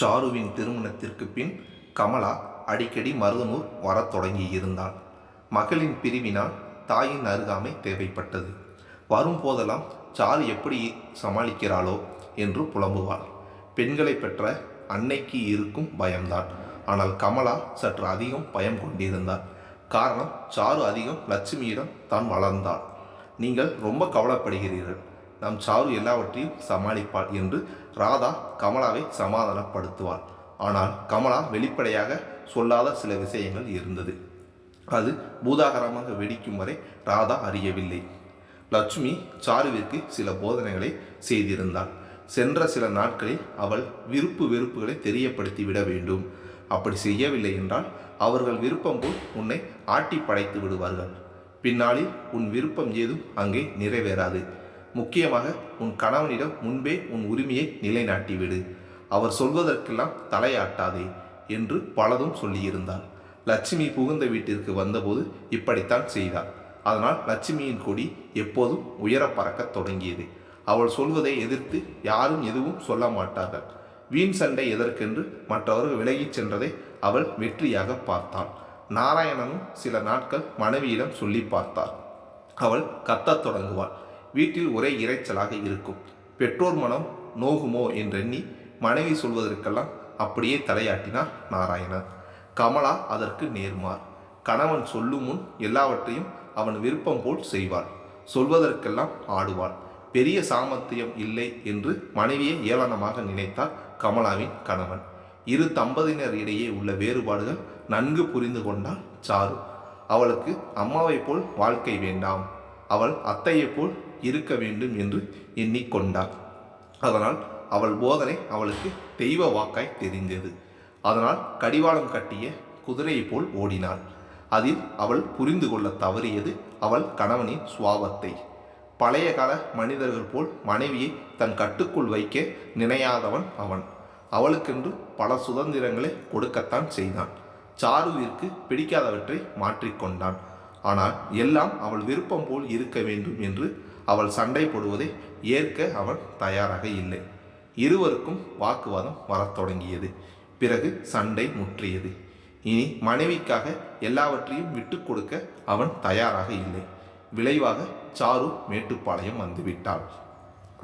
சாருவின் திருமணத்திற்கு பின் கமலா அடிக்கடி மருதனூர் வரத் தொடங்கியிருந்தாள் மகளின் பிரிவினால் தாயின் அருகாமை தேவைப்பட்டது. வரும்போதெல்லாம் சாரு எப்படி சமாளிக்கிறாளோ என்று புலம்புவாள். பெண்களை பெற்ற அன்னைக்கு இருக்கும் பயம்தான். ஆனால் கமலா சற்று அதிகம் பயம் கொண்டிருந்தார் காரணம் சாரு அதிகம் லட்சுமியிடம் தான் வளர்ந்தாள். நீங்கள் ரொம்ப கவலைப்படுகிறீர்கள். நம் சாரு எல்லாவற்றையும் சமாளிப்பாள் என்று ராதா கமலாவை சமாதானப்படுத்துவாள். ஆனால் கமலா வெளிப்படையாக சொல்லாத சில விஷயங்கள் இருந்தது. அது பூதாகரமாக வெடிக்கும் வரை ராதா அறியவில்லை. லட்சுமி சாருவிற்கு சில போதனைகளை செய்திருந்தாள். சென்ற சில நாட்களில் அவள் விருப்பு வெறுப்புகளை தெரியப்படுத்தி விட வேண்டும். அப்படி செய்யவில்லை என்றால் அவர்கள் விருப்பம் போல் உன்னை ஆட்டி படைத்து விடுவார்கள். பின்னாளில் உன் விருப்பம் ஏதும் அங்கே நிறைவேறாது. முக்கியமாக உன் கணவனிடம் முன்பே உன் உரிமையை நிலைநாட்டிவிடு. அவர் சொல்வதற்கெல்லாம் தலையாட்டாதே என்று பலதும் சொல்லியிருந்தாள். லட்சுமி புகுந்த வீட்டிற்கு வந்தபோது இப்படித்தான் செய்தாள். அதனால் லட்சுமியின் கொடி எப்போதும் உயர பறக்கத் தொடங்கியது. அவள் சொல்வதை எதிர்த்து யாரும் எதுவும் சொல்ல மாட்டார்கள். வீண் சண்டை எதற்கென்று மற்றவர்கள் விலகிச் சென்றதை அவள் வெற்றியாக பார்த்தாள். நாராயணனும் சில நாட்கள் மனைவியிடம் சொல்லி பார்த்தாள். அவள் கத்தத் தொடங்குவாள். வீட்டில் ஒரே இரைச்சலாக இருக்கும். பெற்றோர் மனம் நோகுமோ? என்றெண்ணி மனைவி சொல்வதற்கெல்லாம் அப்படியே தலையாட்டினார் நாராயணன். கமலா அதற்கு நேர்மார். கணவன் சொல்லும் முன் எல்லாவற்றையும் அவன் விருப்பம் போல் செய்வாள். சொல்வதற்கெல்லாம் ஆடுவாள். பெரிய சாமர்த்தியம் இல்லை என்று மனைவியை ஏளனமாக நினைத்தார் கமலாவின் கணவன். இரு தம்பதியினர் இடையே உள்ள வேறுபாடுகள் நன்கு புரிந்து கொண்டால் சாரு. அவளுக்கு அம்மாவைப் போல் வாழ்க்கை வேண்டாம். அவள் அத்தையைப் போல் இருக்க வேண்டும் என்று எண்ணிக்கொண்டாள். அதனால் அவள் போதனை அவளுக்கு தெய்வ வாக்காய் தெரிந்தது. அதனால் கடிவாளம் கட்டிய குதிரையைப் போல் ஓடினாள். அதில் அவள் புரிந்து கொள்ள தவறியது அவள் கணவனின் சுவாபத்தை. பழைய கால மனிதர்கள் போல் மனைவியை தன் கட்டுக்குள் வைக்க நினையாதவன் அவன். அவளுக்கென்று பல சுதந்திரங்களை கொடுக்கத்தான் செய்தான். சாருவிற்கு பிடிக்காதவற்றை மாற்றிக்கொண்டான். ஆனால் எல்லாம் அவள் விருப்பம் போல் இருக்க வேண்டும் என்று அவள் சண்டை போடுவதை ஏற்க அவன் தயாராக இல்லை. இருவருக்கும் வாக்குவாதம் வரத் தொடங்கியது. பிறகு சண்டை முற்றியது. இனி மனைவிக்காக எல்லாவற்றையும் விட்டு கொடுக்க அவன் தயாராக இல்லை. விளைவாக சாரு மேட்டுப்பாளையம் வந்துவிட்டாள்.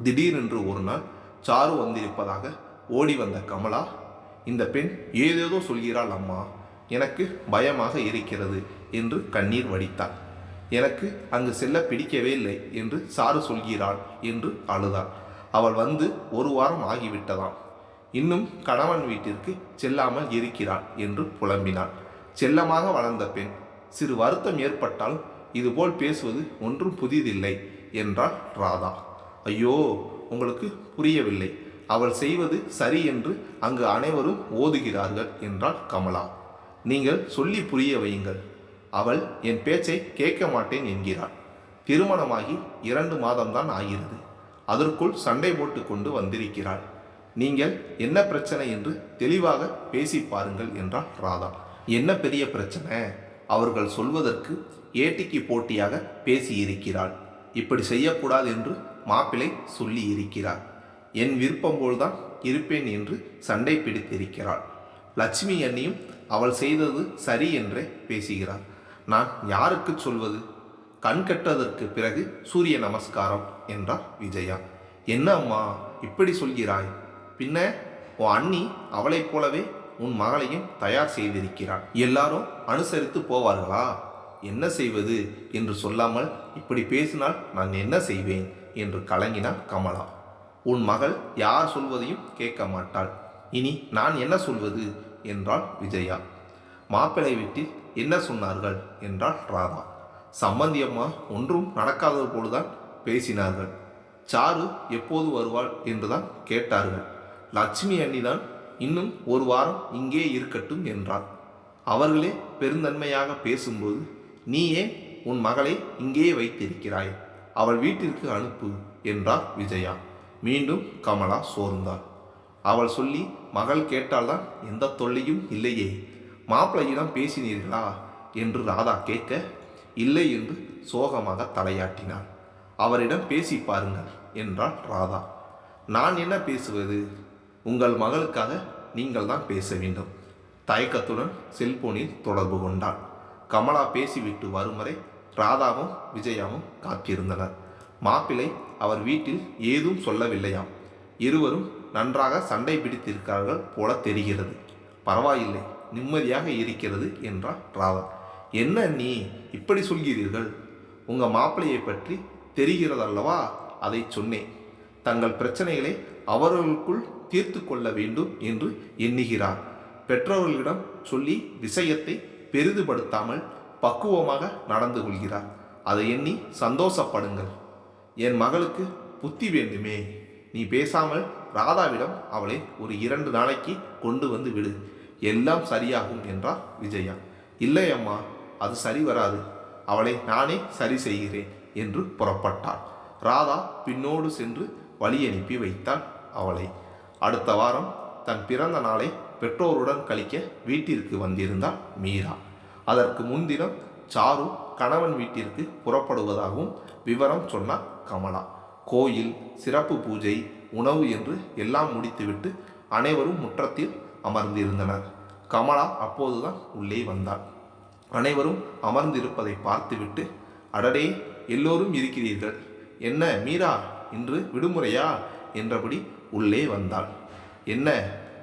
திடீரென்று ஒரு நாள் சாரு வந்திருப்பதாக ஓடி வந்த கமலா இந்த பெண் ஏதேதோ சொல்கிறாள் அம்மா. எனக்கு பயமாக இருக்கிறது என்று கண்ணீர் வடித்தாள். எனக்கு அங்கு செல்ல பிடிக்கவே இல்லை என்று சாரு சொல்கிறாள் என்று அழுதாள். அவள் வந்து ஒரு வாரம் ஆகிவிட்டதாம். இன்னும் கணவன் வீட்டிற்கு செல்லாமல் இருக்கிறாள் என்று புலம்பினாள். செல்லமாக வளர்ந்த பெண் சிறு வருத்தம் ஏற்பட்டால் இதுபோல் பேசுவது ஒன்றும் புதிதில்லை என்றாள் ராதா. ஐயோ உங்களுக்கு புரியவில்லை. அவள் செய்வது சரி என்று அங்கு அனைவரும் ஓதுகிறார்கள் என்றாள் கமலா. நீங்கள் சொல்லி புரிய வையுங்கள். அவள் என் பேச்சை கேட்க மாட்டேன் என்கிறாள். திருமணமாகி இரண்டு மாதம்தான் ஆகிறது. அதற்குள் சண்டை போட்டு கொண்டு வந்திருக்கிறாள். நீங்கள் என்ன பிரச்சனை என்று தெளிவாக பேசி பாருங்கள் என்றாள் ராதா. என்ன பெரிய பிரச்சனை? அவர்கள் சொல்வதற்கு ஏட்டிக்கு போட்டியாக பேசியிருக்கிறாள். இப்படி செய்யக்கூடாது என்று மாப்பிள்ளை சொல்லி இருக்கிறார் என் விருப்பம் போல்தான் இருப்பேன் என்று சண்டை பிடித்திருக்கிறாள். லட்சுமி அண்ணியும் அவள் செய்தது சரி என்றே பேசுகிறார். நான் யாருக்கு சொல்வது? கண் கட்டதற்கு பிறகு சூரிய நமஸ்காரம் என்றார் விஜயா. என்ன அம்மா இப்படி சொல்கிறாய்? பின்ன உன் அண்ணி அவளைப் போலவே உன் மகளையும் தயார் செய்திருக்கிறாள். எல்லாரும் அனுசரித்து போவார்களா? என்ன செய்வது என்று சொல்லாமல் இப்படி பேசினால் நான் என்ன செய்வேன்? என்று கலங்கினாள் கமலா. உன் மகள் யார் சொல்வதையும் கேட்க மாட்டாள். இனி நான் என்ன சொல்வது? என்றாள் விஜயா. மாப்பிள்ளை வீட்டில் என்ன சொன்னார்கள்? என்றாள் ராதா. சம்பந்தியம்மா ஒன்றும் நடக்காதது போலுதான் பேசினார்கள். சாரு எப்போது வருவாள்? என்றுதான் கேட்டார்கள். லட்சுமி அண்ணிதான் இன்னும் ஒரு வாரம் இங்கே இருக்கட்டும் என்றார் அவர்களே பெருந்தன்மையாக பேசும்போது நீயே உன் மகளை இங்கே வைத்திருக்கிறாய்? அவள் வீட்டிற்கு அனுப்பு என்றார் விஜயா. மீண்டும் கமலா சோர்ந்தாள். அவள் சொல்லி மகள் கேட்டால்தான் எந்த தொல்லையும் இல்லையே. மாப்பிள்ளையிடம் பேசினீர்களா? என்று ராதா கேட்க இல்லை என்று சோகமாக தலையாட்டினான். அவரிடம் பேசி பாருங்கள் என்றாள் ராதா. நான் என்ன பேசுவது? உங்கள் மகளுக்காக நீங்கள் தான் பேச வேண்டும். தயக்கத்துடன் செல்போனில் தொடர்பு கொண்டாள். கமலா பேசிவிட்டு வரும் வரை ராதாவும் விஜயாவும் காத்திருந்தனர். மாப்பிள்ளை அவர் வீட்டில் ஏதும் சொல்லவில்லையாம். இருவரும் நன்றாக சண்டை பிடித்திருக்கிறார்கள் போல தெரிகிறது. பரவாயில்லை நிம்மதியாக இருக்கிறது என்றார் ராதா. என்ன நீ இப்படி சொல்கிறீர்கள்? உங்கள் மாப்பிள்ளையை பற்றி தெரிகிறதல்லவா? அதை சொன்னேன். தங்கள் பிரச்சனைகளை அவர்களுக்குள் தீர்த்து கொள்ள வேண்டும் என்று எண்ணுகிறார். பெற்றோர்களிடம் சொல்லி விஷயத்தை பெரிதுபடுத்தாமல் பக்குவமாக நடந்து கொள்கிறார். அதை எண்ணி சந்தோஷப்படுங்கள். என் மகளுக்கு புத்தி வேண்டுமே. நீ பேசாமல் ராதாவிடம் அவளை ஒரு இரண்டு நாளைக்கு கொண்டு வந்து விடு. எல்லாம் சரியாகும் என்றார் விஜயா. இல்லை அம்மா அது சரி வராது. அவளை நானே சரி செய்கிறேன் என்று புறப்பட்டாள். ராதா பின்னோடு சென்று வழி அனுப்பி வைத்தாள் அவளை. அடுத்த வாரம் தன் பிறந்த நாளை பெற்றோருடன் கழிக்க வீட்டிற்கு வந்திருந்தாள் மீரா. அதற்கு முன்தினம் சாரு கணவன் வீட்டிற்கு புறப்படுவதாகவும் விவரம் சொன்னார் கமலா. கோயில் சிறப்பு பூஜை உணவு என்று எல்லாம் முடித்துவிட்டு அனைவரும் முற்றத்தில் அமர்ந்து இருந்தனர் கமலா அப்போதுதான் உள்ளே வந்தாள். அனைவரும் அமர்ந்திருப்பதை பார்த்துவிட்டு அடடே எல்லோரும் இருக்கிறீர்கள். என்ன மீரா இன்று விடுமுறையா? என்றபடி உள்ளே வந்தாள். என்ன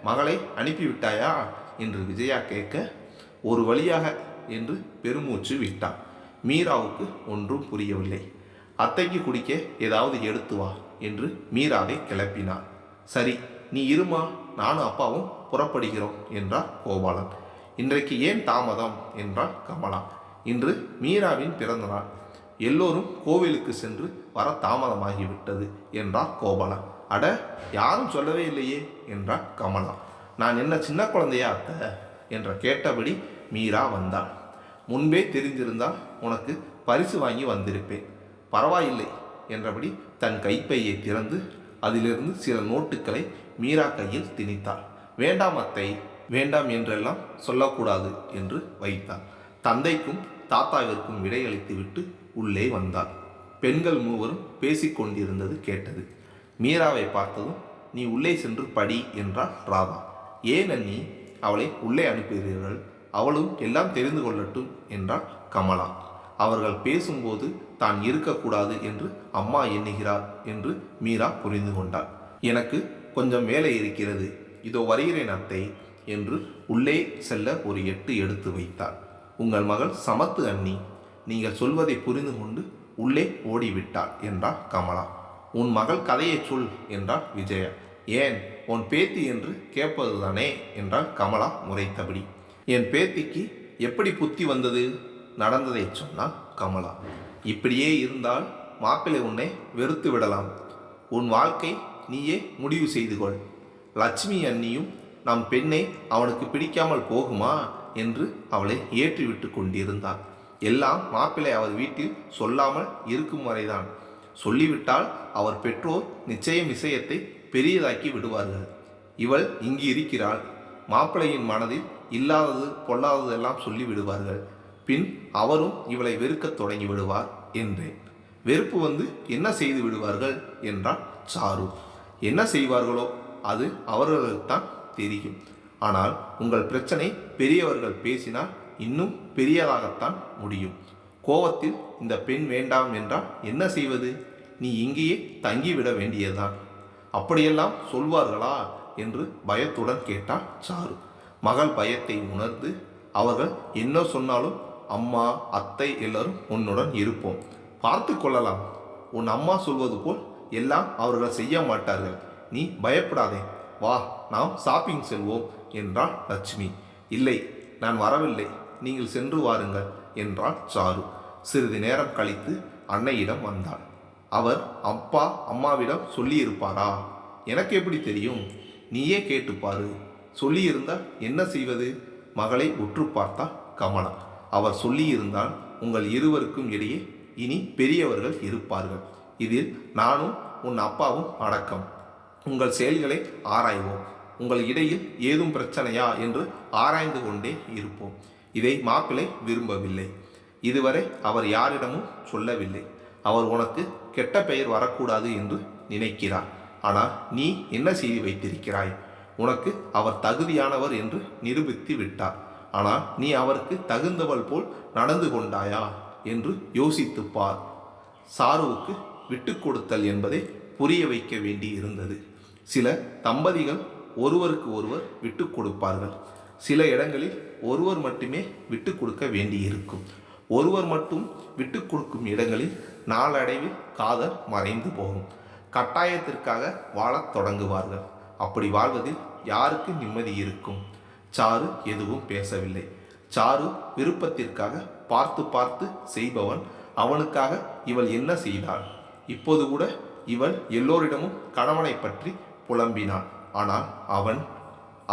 மகளை அனுப்பிவிட்டாயா? என்று விஜயா கேட்க ஒரு வழியாக என்று பெருமூச்சு விட்டாள் மீராவுக்கு ஒன்றும் புரியவில்லை. அத்தைக்கு குடிக்க ஏதாவது எடுத்து வா என்று மீராவை கிளப்பினார் சரி நீ இருமா? நானும் அப்பாவும் புறப்படுகிறோம் என்றார் கோபாலன். இன்றைக்கு ஏன் தாமதம்? என்றார் கமலா. இன்று மீராவின் பிறந்தநாள் எல்லோரும் கோவிலுக்கு சென்று வர தாமதமாகிவிட்டது என்றார் கோபாலன். அட யாரும் சொல்லவே இல்லையே என்றார் கமலா. நான் என்ன சின்ன குழந்தையா அத்த? என்ற கேட்டபடி மீரா வந்தாள். முன்பே தெரிந்திருந்தால் உனக்கு பரிசு வாங்கி வந்திருப்பேன். பரவாயில்லை என்றபடி தன் கைப்பையை திறந்து அதிலிருந்து சில நோட்டுகளை மீரா கையில் திணித்தாள். வேண்டாம் அத்தை வேண்டாம் என்றெல்லாம் சொல்லக்கூடாது என்று வைத்தாள். தந்தைக்கும் தாத்தாவிற்கும் விடையளித்துவிட்டு உள்ளே வந்தாள். பெண்கள் மூவரும் பேசிக்கொண்டிருந்தது கேட்டது. மீராவை பார்த்ததும் நீ உள்ளே சென்று படி என்றாள் ராதா. ஏன் அண்ணி அவளை உள்ளே அனுப்புகிறீர்கள்? அவளும் எல்லாம் தெரிந்து கொள்ளட்டும் என்றாள் கமலா. அவர்கள் பேசும்போது தான் இருக்கக்கூடாது என்று அம்மா எண்ணுகிறார் என்று மீரா புரிந்து கொண்டாள். எனக்கு கொஞ்சம் வேலை இருக்கிறது இதோ வருகிறேன் அத்தை என்று உள்ளே செல்ல ஒரு எட்டு எடுத்து வைத்தாள். உங்கள் மகள் சமத்து அண்ணி நீங்கள் சொல்வதை புரிந்து கொண்டு உள்ளே ஓடிவிட்டாள் என்றாள் கமலா. உன் மகள் கதையை சொல் என்றாள் விஜயா. ஏன் உன் பேத்தி என்று கேட்பதுதானே என்றாள் கமலா முறைத்தபடி. என் பேத்திக்கு எப்படி புத்தி வந்தது? நடந்ததை சொன்னாள் கமலா. இப்படியே இருந்தால் மாப்பிள்ளை உன்னை வெறுத்து விடலாம். உன் வாழ்க்கை நீயே முடிவு செய்து கொள். லட்சுமி அண்ணியும் நம் பெண்ணை அவனுக்கு பிடிக்காமல் போகுமா? என்று அவளை ஏற்றிவிட்டு கொண்டிருந்தாள். எல்லாம் மாப்பிள்ளை அவர் வீட்டில் சொல்லாமல் இருக்கும் வரைதான். சொல்லிவிட்டால் அவர் பெற்றோர் நிச்சயம் விஷயத்தை பெரியதாக்கி விடுவார்கள். இவள் இங்கு இருக்கிறாள். மாப்பிள்ளையின் மனதில் இல்லாதது பொல்லாததெல்லாம் சொல்லி விடுவார்கள் பின் அவரும் இவளை வெறுக்கத் தொடங்கி விடுவார் என்றேன். வெறுப்பு வந்து என்ன செய்து விடுவார்கள்? என்றான் சாரு. என்ன செய்வார்களோ அது அவர்களுக்குத்தான் தெரியும். ஆனால் உங்கள் பிரச்சனை பெரியவர்கள் பேசினால் இன்னும் பெரியதாகத்தான் முடியும். கோவத்தில் இந்த பெண் வேண்டாம் என்றால் என்ன செய்வது? நீ இங்கேயே தங்கிவிட வேண்டியதுதான். அப்படியெல்லாம் சொல்வார்களா? என்று பயத்துடன் கேட்டார் சாரு. மகள் பயத்தை உணர்ந்து அவர்கள் என்ன சொன்னாலும் அம்மா அத்தை எல்லாரும் உன்னுடன் இருப்போம். பார்த்து கொள்ளலாம். உன் அம்மா சொல்வது போல் எல்லாம் அவர்கள் செய்ய மாட்டார்கள். நீ பயப்படாதே. வா நாம் ஷாப்பிங் செல்வோம் என்றாள் லட்சுமி. இல்லை நான் வரவில்லை. நீங்கள் சென்று வாருங்கள் என்றாள் சாரு. சிறிது நேரம் கழித்து அன்னையிடம் வந்தாள். அவர் அப்பா அம்மாவிடம் சொல்லியிருப்பாரா? எனக்கு எப்படி தெரியும்? நீயே கேட்டுப்பாரு. சொல்லியிருந்தால் என்ன செய்வது? மகளை உற்று பார்த்தா கமலா. அவர் சொல்லியிருந்தால் உங்கள் இருவருக்கும் இடையே இனி பெரியவர்கள் இருப்பார்கள். இதில் நானும் உன் அப்பாவும் அடக்கம். உங்கள் செயல்களை ஆராய்வோம். உங்கள் இடையில் ஏதும் பிரச்சனையா என்று ஆராய்ந்து கொண்டே இருப்போம். இதை மாப்பிள்ளை விரும்பவில்லை. இதுவரை அவர் யாரிடமும் சொல்லவில்லை. அவர் உனக்கு கெட்ட பெயர் வரக்கூடாது என்று நினைக்கிறார். ஆனால் நீ என்ன செய்து வைத்திருக்கிறாய்? உனக்கு அவர் தகுதியானவர் என்று நிரூபித்து விட்டார். ஆனால் நீ அவருக்கு தகுந்தவள் போல் நடந்து கொண்டாயா? என்று யோசித்துப் பார். சாருவுக்கு விட்டு கொடுத்தல் என்பதை புரிய வைக்க வேண்டி இருந்தது சில தம்பதிகள் ஒருவருக்கு ஒருவர் விட்டு கொடுப்பார்கள். சில இடங்களில் ஒருவர் மட்டுமே விட்டு கொடுக்க வேண்டியிருக்கும். ஒருவர் மட்டும் விட்டு கொடுக்கும் இடங்களில் நாளடைவில் காதல் மறைந்து போகும். கட்டாயத்திற்காக வாழத் தொடங்குவார்கள். அப்படி வாழ்வதில் யாருக்கு நிம்மதி இருக்கும்? சாரு எதுவும் பேசவில்லை. சாரு விருப்பத்திற்காக பார்த்து பார்த்து செய்பவன் அவனுக்காக இவள் என்ன செய்தாள்? இப்போது கூட இவள் எல்லோரிடமும் கணவனை பற்றி புலம்பினான். ஆனால் அவன்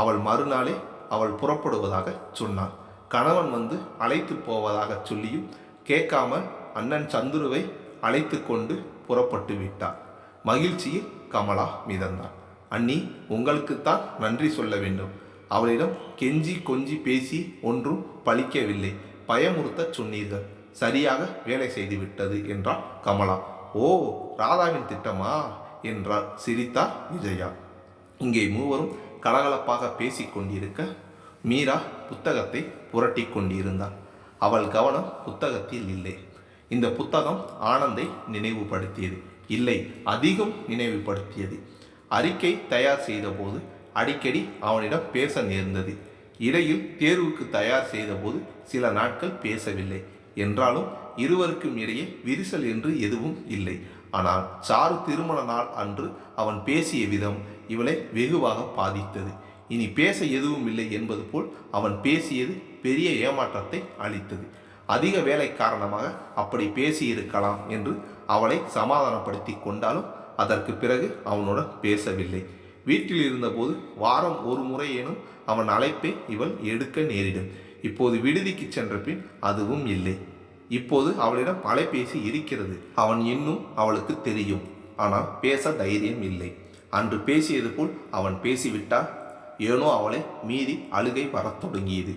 அவள் மறுநாளே அவள் புறப்படுவதாக சொன்னான். கணவன் வந்து அழைத்து போவதாக சொல்லியும் கேட்காமல் அண்ணன் சந்துருவை அழைத்து கொண்டு புறப்பட்டு விட்டார் மகிழ்ச்சியில் கமலா மிதந்தாள் அண்ணி உங்களுக்குத்தான் நன்றி சொல்ல வேண்டும். அவளிடம் கெஞ்சி கொஞ்சி பேசி ஒன்றும் பழிக்கவில்லை. பயமுறுத்தச் சொன்னீர்கள். சரியாக வேலை செய்துவிட்டது என்றாள் கமலா. ஓ ராதாவின் திட்டமா? என்றார் சிரித்தார் விஜயா. இங்கே மூவரும் கலகலப்பாக பேசிக் கொண்டிருக்க மீரா புத்தகத்தை புரட்டி கொண்டிருந்தாள் அவள் கவனம் புத்தகத்தில் இல்லை. இந்த புத்தகம் ஆனந்தை நினைவுபடுத்தியது. இல்லை அதிகம் நினைவுபடுத்தியது. அறிக்கை தயார் செய்தபோது அடிக்கடி அவனிடம் பேச நேர்ந்தது. இடையில் தேர்வுக்கு தயார் செய்தபோது சில நாட்கள் பேசவில்லை. என்றாலும் இருவருக்கும் இடையே விரிசல் என்று எதுவும் இல்லை. ஆனால் சாரு திருமண நாள் அன்று அவன் பேசிய விதம் இவளை வெகுவாக பாதித்தது. இனி பேச எதுவும் இல்லை என்பது போல் அவன் பேசியது பெரிய ஏமாற்றத்தை அளித்தது. அதிக வேலை காரணமாக அப்படி பேசியிருக்கலாம் என்று அவளை சமாதானப்படுத்தி கொண்டாலும் அதற்கு பிறகு அவனுடன் பேசவில்லை. வீட்டில் இருந்தபோது வாரம் ஒரு முறையேனும் அவன் அழைப்பை இவள் எடுக்க நேரிடும். இப்போது விடுதிக்கு சென்ற பின் அதுவும் இல்லை. இப்போது அவளிடம் அலைபேசி இருக்கிறது. அவன் இன்னும் அவளுக்கு தெரியும். ஆனால் பேச தைரியம் இல்லை. அன்று பேசியது போல் அவன் பேசிவிட்டால் ஏனோ அவளை மீறி அழுகை வரத் தொடங்கியது.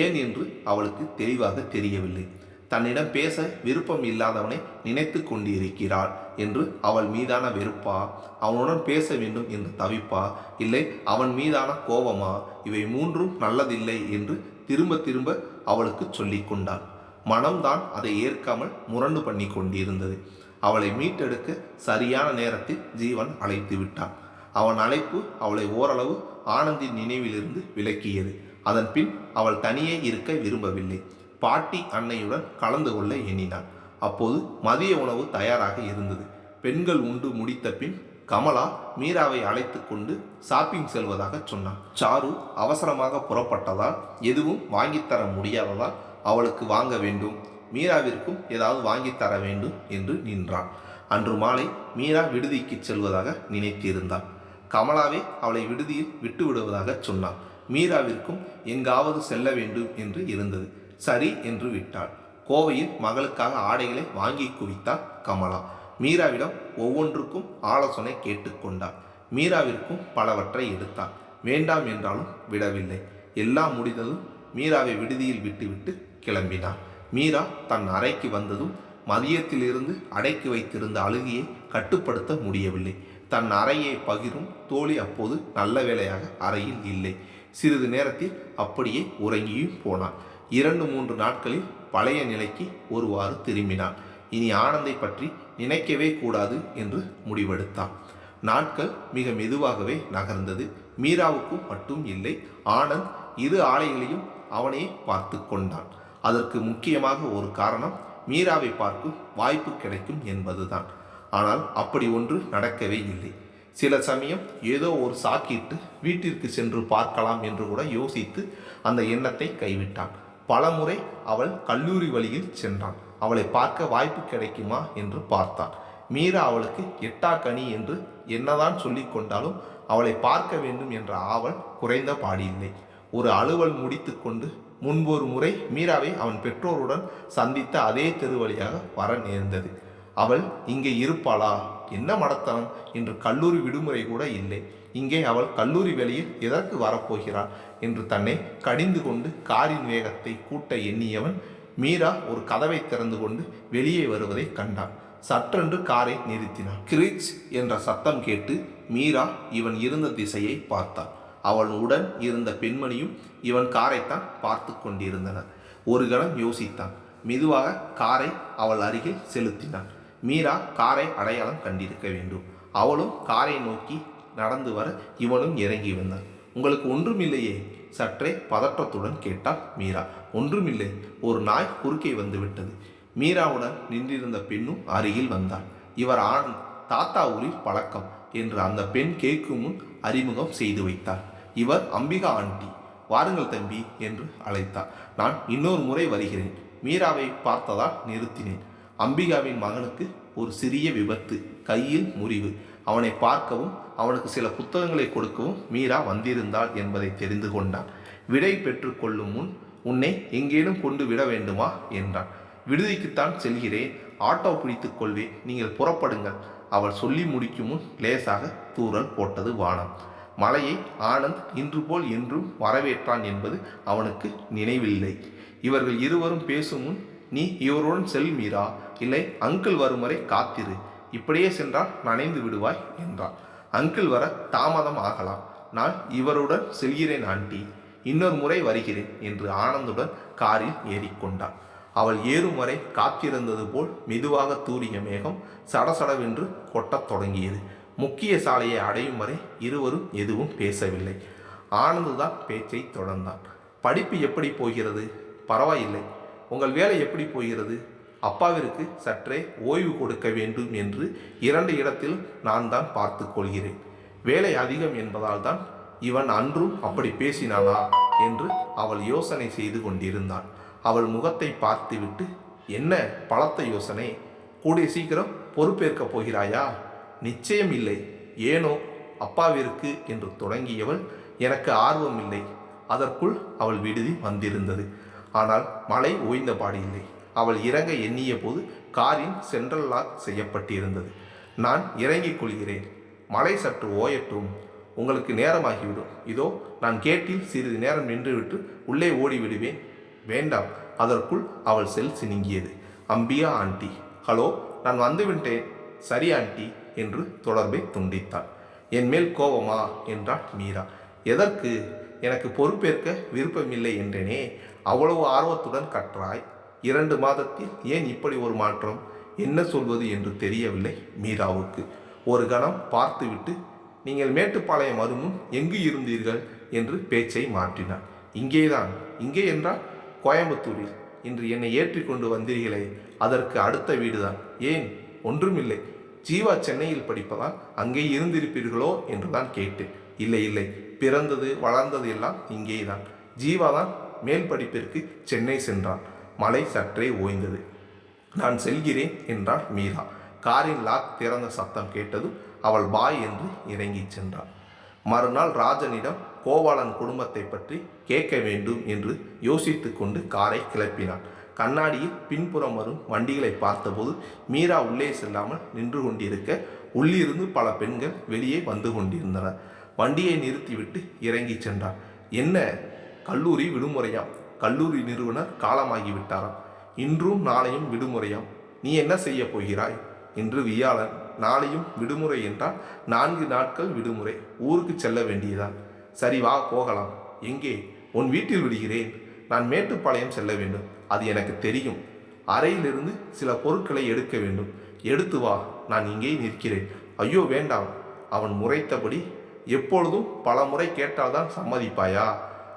ஏன் என்று அவளுக்கு தெளிவாக தெரியவில்லை. தன்னிடம் பேச விருப்பம் இல்லாதவனை நினைத்து கொண்டிருக்கிறாள் என்று அவள் மீதான வெறுப்பா? அவனுடன் பேச வேண்டும் என்று தவிப்பா? இல்லை அவன் மீதான கோபமா? இவை மூன்றும் நல்லதில்லை என்று திரும்ப திரும்ப அவளுக்கு சொல்லிக் கொண்டாள். மனம்தான் அதை ஏற்காமல் முரண்டு பண்ணி கொண்டிருந்தது. அவளை மீட்டெடுக்க சரியான நேரத்தில் ஜீவன் அழைத்து விட்டான். அவன் அழைப்பு அவளை ஓரளவு ஆனந்தின் நினைவிலிருந்து விலக்கியது. அதன் பின் அவள் தனியே இருக்க விரும்பவில்லை. பாட்டி அன்னையுடன் கலந்து கொள்ள எண்ணினாள். அப்போது மதிய உணவு தயாராக இருந்தது. பெண்கள் உண்டு முடித்த பின் கமலா மீராவை அழைத்து கொண்டு ஷாப்பிங் செல்வதாக சொன்னான். சாரு அவசரமாக புறப்பட்டதால் எதுவும் வாங்கித்தர முடியாததால் அவளுக்கு வாங்க வேண்டும். மீராவிற்கும் ஏதாவது வாங்கித் தர வேண்டும் என்று நின்றான். அன்று மாலை மீரா விடுதிக்கு செல்வதாக நினைத்திருந்தாள். கமலாவே அவளை விடுதியில் விட்டுவிடுவதாக சொன்னாள். மீராவிற்கும் எங்காவது செல்ல வேண்டும் என்று இருந்தது. சரி என்று விட்டாள். கோவையில் மகளுக்காக ஆடைகளை வாங்கி குவித்தாள் கமலா. மீராவிடம் ஒவ்வொன்றுக்கும் ஆலோசனை கேட்டுக்கொண்டாள் மீராவிற்கும் பலவற்றை எடுத்தாள். வேண்டாம் என்றாலும் விடவில்லை. எல்லாம் முடிந்ததும் மீராவை விடுதியில் விட்டுவிட்டு கிளம்பினான். மீரா தன் அறைக்கு வந்ததும் மதியத்திலிருந்து அடக்கி வைத்திருந்த அழுகையை கட்டுப்படுத்த முடியவில்லை. தன் அறையை பகிரும் தோழி அப்போது நல்ல வேளையாக அறையில் இல்லை. சிறிது நேரத்தில் அப்படியே உறங்கியும் போனான். இரண்டு மூன்று நாட்களில் பழைய நிலைக்கு ஒருவாறு திரும்பினான். இனி ஆனந்தை பற்றி நினைக்கவே கூடாது என்று முடிவெடுத்தான். நாட்கள் மிக மெதுவாகவே நகர்ந்தது. மீராவுக்கும் மட்டும் இல்லை ஆனந்த் இரு ஆலைகளையும் அவனே பார்த்து கொண்டான். அதற்கு முக்கியமாக ஒரு காரணம் மீராவை பார்க்கும் வாய்ப்பு கிடைக்கும் என்பதுதான். ஆனால் அப்படி ஒன்று நடக்கவே இல்லை. சில சமயம் ஏதோ ஒரு சாக்கிட்டு வீட்டிற்கு சென்று பார்க்கலாம் என்று கூட யோசித்து அந்த எண்ணத்தை கைவிட்டான். பலமுறை அவள் கல்லூரி வழியில் சென்றான். அவளை பார்க்க வாய்ப்பு கிடைக்குமா என்று பார்த்தான். மீரா அவளுக்கு எட்டா கனி என்று என்னதான் சொல்லிக் கொண்டாலும் அவளை பார்க்க வேண்டும் என்ற ஆவல் குறைந்த பாடியில்லை. ஒரு அலுவல் முடித்துக்கொண்டு முன்பொரு முறை மீராவை அவன் பெற்றோருடன் சந்தித்த அதே தெரு வழியாக வர நேர்ந்தது. அவள் இங்கே இருப்பாளா? என்ன மடத்தனம்? என்று கல்லூரி விடுமுறை கூட இல்லை. இங்கே அவள் கல்லூரி வெளியில் எதற்கு வரப்போகிறாள்? என்று தன்னை கடிந்து கொண்டு காரின் வேகத்தை கூட்ட எண்ணியவன் மீரா ஒரு கதவை திறந்து கொண்டு வெளியே வருவதை கண்டான். சற்றென்று காரை நிறுத்தினான். கிரிச் என்ற சத்தம் கேட்டு மீரா இவன் இருந்த திசையை பார்த்தான். அவளுடன் இருந்த பெண்மணியும் இவன் காரைத்தான் பார்த்து கொண்டிருந்தனர். ஒரு கணம் யோசித்தான். மெதுவாக காரை அவள் அருகில் செலுத்தினான். மீரா காரை அடையாளம் கண்டிருக்க வேண்டும். அவளும் காரை நோக்கி நடந்து வர இவனும் இறங்கி வந்தான். உங்களுக்கு ஒன்றுமில்லையே? சற்றே பதற்றத்துடன் கேட்டாள் மீரா. ஒன்றுமில்லை. ஒரு நாய் குறுக்கே வந்துவிட்டது. மீராவுடன் நின்றிருந்த பெண்ணும் அருகில் வந்தாள். இவர் ஆனந்த் தாத்தா ஊரில் பழக்கம். என்று அந்த பெண் கேட்கும் முன் அறிமுகம் செய்து வைத்தார் இவர் அம்பிகா ஆண்டி வாருங்கள் தம்பி என்று அழைத்தார். நான் இன்னொரு முறை வருகிறேன். மீராவை பார்த்ததால் நிறுத்தினேன். அம்பிகாவின் மகனுக்கு ஒரு சிறிய விபத்து கையில் முறிவு. அவனை பார்க்கவும் அவனுக்கு சில புத்தகங்களை கொடுக்கவும் மீரா வந்திருந்தாள் என்பதை தெரிந்து கொண்டான். விடை பெற்றுக்கொள்ளும் முன் உன்னை எங்கேனும் கொண்டு விட வேண்டுமா? என்றான். விடுதிக்குத்தான் செல்கிறேன். ஆட்டோ பிடித்துக் கொள்வேன். நீங்கள் புறப்படுங்கள். அவள் சொல்லி முடிக்கும் முன் லேசாக தூறல் போட்டது வானம். மலையை ஆனந்த் இன்று போல் என்றும் வரவேற்றான் என்பது அவனுக்கு நினைவில்லை. இவர்கள் இருவரும் பேசும் முன் நீ இவருடன் செல் மீரா. இல்லை அங்கிள் வரும் வரை காத்திரு. இப்படியே சென்றால் நனைந்து விடுவாய் என்றான். அங்கிள் வர தாமதம் ஆகலாம். நான் இவருடன் செல்கிறேன் ஆண்டி. இன்னொரு முறை வருகிறேன் என்று ஆனந்துடன் காரில் ஏறிக்கொண்டான். அவள் ஏறும் வரை காத்திருந்தது போல் மெதுவாக தூரிய மேகம் சடசடவென்று கொட்டத் தொடங்கியது. முக்கிய சாலையை அடையும் வரை இருவரும் எதுவும் பேசவில்லை. ஆனந்துதான் பேச்சை தொடர்ந்தான். படிப்பு எப்படி போகிறது? பரவாயில்லை. உங்கள் வேலை எப்படி போகிறது? அப்பாவிற்கு சற்றே ஓய்வு கொடுக்க வேண்டும் என்று இரண்டு இடத்தில் நான் தான் பார்த்து கொள்கிறேன். வேலை அதிகம் என்பதால் தான் இவன் அன்றும் அப்படி பேசினானா என்று அவள் யோசனை செய்து கொண்டிருந்தான். அவள் முகத்தை பார்த்துவிட்டு என்ன பலத்த யோசனை? கூடிய சீக்கிரம் பொறுப்பேற்கப் போகிறாயா? நிச்சயம் இல்லை. ஏனோ அப்பாவிற்கு என்று தொடங்கியவள் எனக்கு ஆர்வம் இல்லை. அதற்குள் அவள் விடுதி வந்திருந்தது. ஆனால் மழை ஓய்ந்த இல்லை. அவள் இறங்க எண்ணிய போது காரின் சென்ட்ரல் லாக் செய்யப்பட்டிருந்தது. நான் இறங்கிக் கொள்கிறேன். மழை சற்று ஓயட்டும். உங்களுக்கு நேரமாகிவிடும். இதோ நான் கேட்டில் சிறிது நேரம் நின்றுவிட்டு உள்ளே ஓடி விடுவேன் வேண்டாம் அதற்குள் அவள் செல் சினுங்கியது. அம்பியா ஆண்டி. ஹலோ நான் வந்துவிட்டேன். சரி ஆண்டி என்று தொடர்பை துண்டித்தாள். என் மேல் கோபமா? என்றாள் மீரா. எதற்கு? எனக்கு பொறுப்பேற்க விருப்பமில்லை என்றேனே. அவ்வளவு ஆர்வத்துடன் கற்றாய். இரண்டு மாதத்தில் ஏன் இப்படி ஒரு மாற்றம்? என்ன சொல்வது என்று தெரியவில்லை மீராவுக்கு. ஒரு கணம் பார்த்துவிட்டு நீங்கள் மேட்டுப்பாளையம் வருமுன் எங்கு இருந்தீர்கள்? என்று பேச்சை மாற்றினார் இங்கேதான். இங்கே என்றால்? கோயம்புத்தூரில் இன்று என்னை ஏற்றிக்கொண்டு வந்தீர்களே அதற்கு அடுத்த வீடுதான். ஏன்? ஒன்றுமில்லை. ஜீவா சென்னையில் படிப்பதால் அங்கே இருந்திருப்பீர்களோ என்று தான் கேட்டேன். இல்லை இல்லை. பிறந்தது வளர்ந்தது எல்லாம் இங்கேதான். ஜீவா தான் மேல் படிப்பிற்கு சென்னை சென்றான். மழை சற்றே ஓய்ந்தது. நான் செல்கிறேன் என்றாள் மீரா. காரின் லாக் திறந்த சத்தம் கேட்டதும் அவள் பாய் என்று இறங்கிச் சென்றாள் மறுநாள் ராஜனிடம் கோவாளன் குடும்பத்தை பற்றி கேட்க வேண்டும் என்று யோசித்து கொண்டு காரை கிளப்பினான். கண்ணாடியில் பின்புறம் வரும் வண்டிகளை பார்த்தபோது மீரா உள்ளே செல்லாமல் நின்று கொண்டிருக்க உள்ளிருந்து பல பெண்கள் வெளியே வந்து கொண்டிருந்தனர். வண்டியை நிறுத்திவிட்டு இறங்கி சென்றார் என்ன? கல்லூரி விடுமுறையாம் கல்லூரி நிறுவனர் காலமாகிவிட்டாராம். இன்றும் நாளையும் விடுமுறையாம். நீ என்ன செய்ய போகிறாய்? என்று வியாழன். நாளையும் விடுமுறை என்றால் நான்கு நாட்கள் விடுமுறை. ஊருக்கு செல்ல வேண்டியதான் சரி வா போகலாம். எங்கே? உன் வீட்டில் விடுகிறேன். நான் மேட்டுப்பாளையம் செல்ல வேண்டும். அது எனக்கு தெரியும். அறையிலிருந்து சில பொருட்களை எடுக்க வேண்டும். எடுத்து வா நான் இங்கே நிற்கிறேன். ஐயோ வேண்டாம். அவன் முறைத்தபடி எப்பொழுதும் பல முறை கேட்டால்தான் சம்மதிப்பாயா?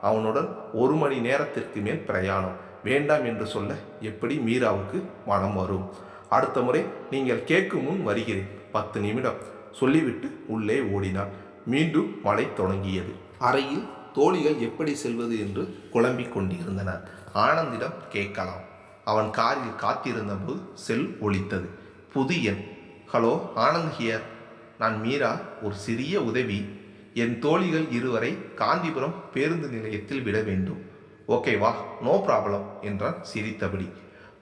அவனுடன் ஒரு மணி நேரத்திற்கு மேல் பிரயாணம். வேண்டாம் என்று சொல்ல எப்படி மீராவுக்கு மனம் வரும்? அடுத்த முறை நீங்கள் கேட்கும் முன் வருகிறேன். பத்து நிமிடம். சொல்லிவிட்டு உள்ளே ஓடினான். மீண்டும் மழை தொடங்கியது. அறையில் தோழிகள் எப்படி செல்வது என்று குழம்பிக் கொண்டிருந்தனர். ஆனந்திடம் கேட்கலாம். அவன் காரில் காத்திருந்தபோது செல் ஒழித்தது புது எண். Hello Anand here. நான் மீரா ஒரு சிறிய உதவி. என் தோழிகள் இருவரை காந்திபுரம் பேருந்து நிலையத்தில் விட வேண்டும். ஓகேவா நோ ப்ராப்ளம் என்றான் சிரித்தபடி.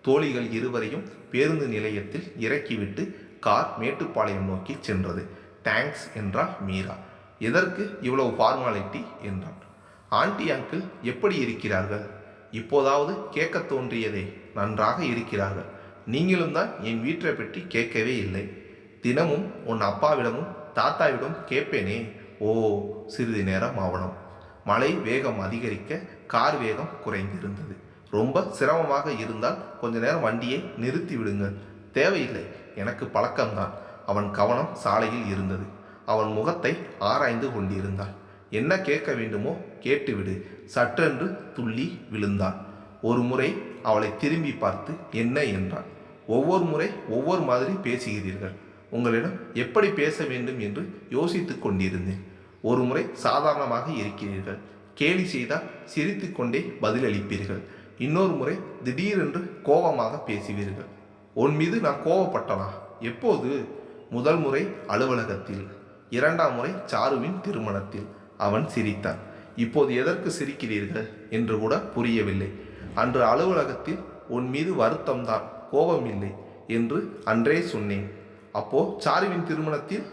தோழிகள் இருவரையும் பேருந்து நிலையத்தில் இறக்கிவிட்டு கார் மேட்டுப்பாளையம் நோக்கி சென்றது. தேங்க்ஸ் என்றார் மீரா. எதற்கு இவ்வளவு ஃபார்மாலிட்டி என்றான். ஆண்டி அங்கிள் எப்படி இருக்கிறார்கள்? இப்போதாவது கேட்க தோன்றியதே நன்றாக இருக்கிறார்கள். நீங்களும் தான் என் வீட்டை பற்றி கேட்கவே இல்லை. தினமும் உன் அப்பாவிடமும் தாத்தாவிடம் கேட்பேனே. ஓ சிறிது நேரம் ஆவணம். மழை வேகம் அதிகரிக்க கார் வேகம் குறைந்திருந்தது. ரொம்ப சிரமமாக இருந்தால் கொஞ்ச நேரம் வண்டியை நிறுத்தி விடுங்கள் தேவையில்லை எனக்கு பழக்கம்தான். அவன் கவனம் சாலையில் இருந்தது. அவன் முகத்தை ஆராய்ந்து கொண்டிருந்தாள். என்ன கேட்க வேண்டுமோ கேட்டுவிடு. சற்றென்று துள்ளி விழுந்தான். ஒரு முறை அவளை திரும்பி பார்த்து என்ன என்றான். ஒவ்வொரு முறை ஒவ்வொரு மாதிரி பேசுகிறீர்கள். உங்களிடம் எப்படி பேச வேண்டும் என்று யோசித்து கொண்டிருந்தேன். ஒரு முறை சாதாரணமாக இருக்கிறீர்கள். கேலி செய்தால் சிரித்துக்கொண்டே பதிலளிப்பீர்கள். இன்னொரு முறை திடீரென்று கோபமாக பேசுவீர்கள். உன் மீது நான் கோபப்பட்டனா? எப்போது? முதல் முறை அலுவலகத்தில். இரண்டாம் முறை சாருவின் திருமணத்தில் அவன் சிரித்தான். இப்போது எதற்கு சிரிக்கிறீர்கள்? என்று கூட புரியவில்லை. அன்று அலுவலகத்தில் உன் மீது வருத்தம்தான் கோபம் இல்லை என்று அன்றே சொன்னேன். அப்போ சாருவின் திருமணத்தில்?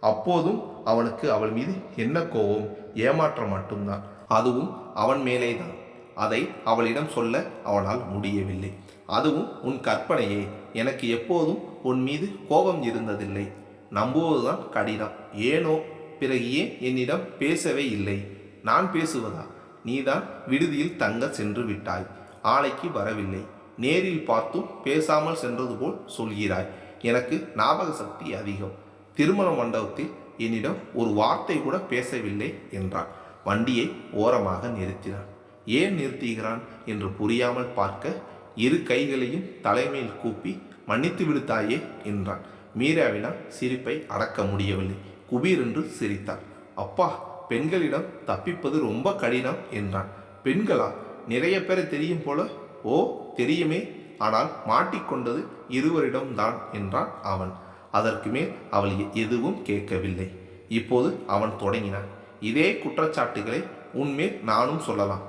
அப்போதும் அவனுக்கு அவள் மீது என்ன கோபம் ஏமாற்றம் மட்டும்தான். அதுவும் அவன் மேலே தான் அதை அவளிடம் சொல்ல அவனால் முடியவில்லை. அதுவும் உன் கற்பனையே. எனக்கு எப்போதும் உன் மீது கோபம் இருந்ததில்லை. நம்புவதுதான் கடினம். ஏனோ பிறகு ஏன் என்னிடம் பேசவே இல்லை? நான் பேசுவதா? நீதான் விடுதியில் தங்க சென்று விட்டாய். ஆலைக்கு வரவில்லை. நேரில் பார்த்தும் பேசாமல் சென்றது போல் சொல்கிறாய். எனக்கு ஞாபக சக்தி அதிகம். திருமண மண்டபத்தில் என்னிடம் ஒரு வார்த்தை கூட பேசவில்லை என்றான். வண்டியை ஓரமாக நிறுத்தினான். ஏன் நிறுத்துகிறான் என்று புரியாமல் பார்க்க இரு கைகளையும் தலைமையில் கூப்பி மன்னித்து விடுத்தாயே என்றான். மீராவினால் சிரிப்பை அடக்க முடியவில்லை. குபீர் என்று சிரித்தார். அப்பா பெண்களிடம் தப்பிப்பது ரொம்ப கடினம் என்றான். பெண்களா? நிறைய பேரை தெரியும் போல? ஓ தெரியுமே. ஆனால் மாட்டிக்கொண்டது இருவரிடம்தான் என்றான் அவன். அதற்கு மேல் அவள் எதுவும் கேட்கவில்லை. இப்போது அவன் தொடங்கினான். இதே குற்றச்சாட்டுகளை உன்மேல் நானும் சொல்லலாம்.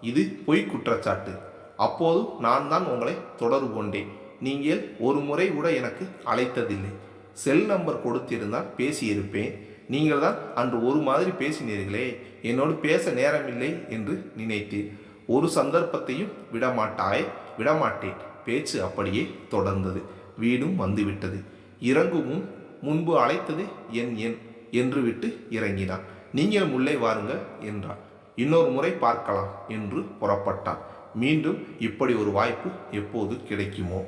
இது பொய் குற்றச்சாட்டு. அப்போது நான் தான் உங்களை தொடர்பு கொண்டேன். நீங்கள் ஒரு முறை கூட எனக்கு அழைத்ததில்லை. Cell number கொடுத்திருந்தால் பேசியிருப்பேன். நீங்கள் தான் அன்று ஒரு மாதிரி பேசினீர்களே என்னோடு பேச நேரமில்லை என்று நினைத்தேன். ஒரு சந்தர்ப்பத்தையும் விடமாட்டாய் விடமாட்டேன். பேச்சு அப்படியே தொடர்ந்தது. வீடும் வந்துவிட்டது. இறங்குமும் முன்பு அழைத்தது என் என் என்று விட்டு இறங்கினான். நீங்கள் முள்ளே வாருங்கள் என்றான். இன்னொரு முறை பார்க்கலாம் என்று புறப்பட்டான். மீண்டும் இப்படி ஒரு வாய்ப்பு எப்போது கிடைக்குமோ?